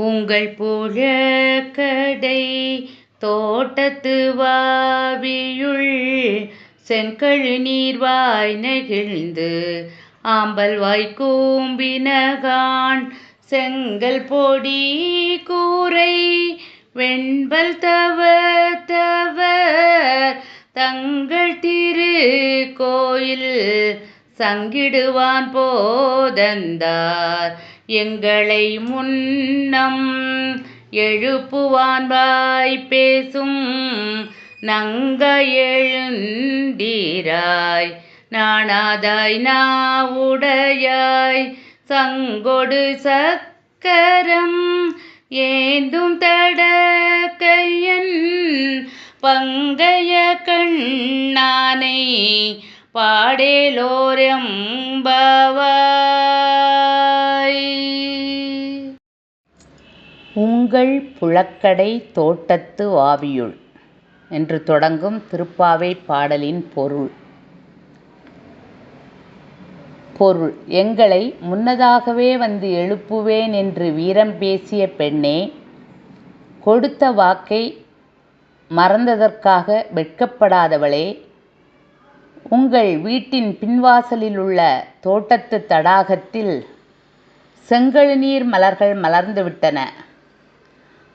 உங்கள் புழக்கடை தோட்டத்து வாவியுள் செங்கழு நீர்வாய் நெகிழ்ந்து ஆம்பல் வாய்க்கூம்பினகான் செங்கல் பொடி கூரை வெண்பல் தவ தவ தங்கள் திரு கோயில் சங்கிடுவான் போதந்தார் எங்களை முன்னம் எழுப்புவான் வாய் பேசும் நங்க எழுந்தீராய். நாணாதாய் நாவுடையாய். சங்கொடு சக்கரம் ஏந்தும் தடக்கையன் பங்கைய கண்ணானை பாடேலோரெம்பவாய் உங்கள் புழக்கடை தோட்டத்து வாவியுள் என்று தொடங்கும் திருப்பாவைப் பாடலின் பொருள் பொருள் எங்களை முன்னதாகவே வந்து எழுப்புவேன் என்று வீரம் பேசிய பெண்ணே கொடுத்த வாக்கை மறந்ததற்காக வெட்கப்படாதவளே உங்கள் வீட்டின் பின்வாசலிலுள்ள தோட்டத்துத் தடாகத்தில் செங்கழுநீர் மலர்கள் மலர்ந்துவிட்டன.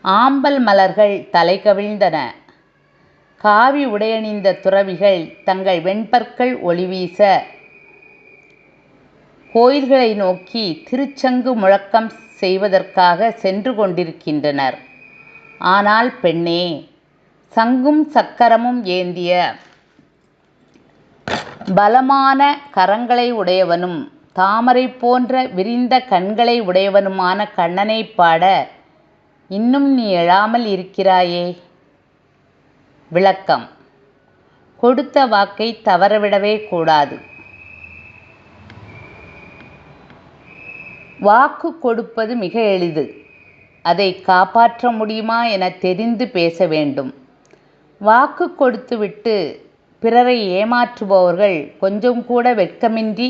ஆம்பல் மலர்கள் தலைகவிழ்ந்தன. காவி உடையணிந்த துறவிகள் தங்கள் வெண்பற்கள் ஒளிவீச கோயில்களை நோக்கி திருச்சங்கு முழக்கம் செய்வதற்காகச் சென்று கொண்டிருக்கின்றனர். ஆனால் பெண்ணே, சங்கும் சக்கரமும் ஏந்திய பலமான கரங்களை உடையவனும் தாமரை போன்ற விரிந்த கண்களை உடையவனுமான கண்ணனைப் பாட இன்னும் நீ எழாமல் இருக்கிறாயே. விளக்கம் கொடுத்த வாக்கை தவறவிடவே கூடாது. வாக்கு கொடுப்பது மிக எளிது. அதை காப்பாற்ற முடியுமா என தெரிந்து பேச வேண்டும். வாக்கு கொடுத்துவிட்டு பிறரை ஏமாற்றுபவர்கள் கொஞ்சம் கூட வெட்கமின்றி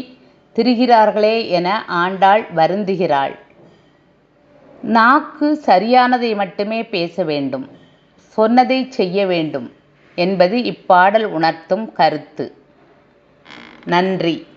திரிகிறார்களே என ஆண்டாள் வருந்துகிறாள். நாக்கு சரியானதை மட்டுமே பேச வேண்டும். சொன்னதைச் செய்ய வேண்டும் என்பது இப்பாடல் உணர்த்தும் கருத்து. நன்றி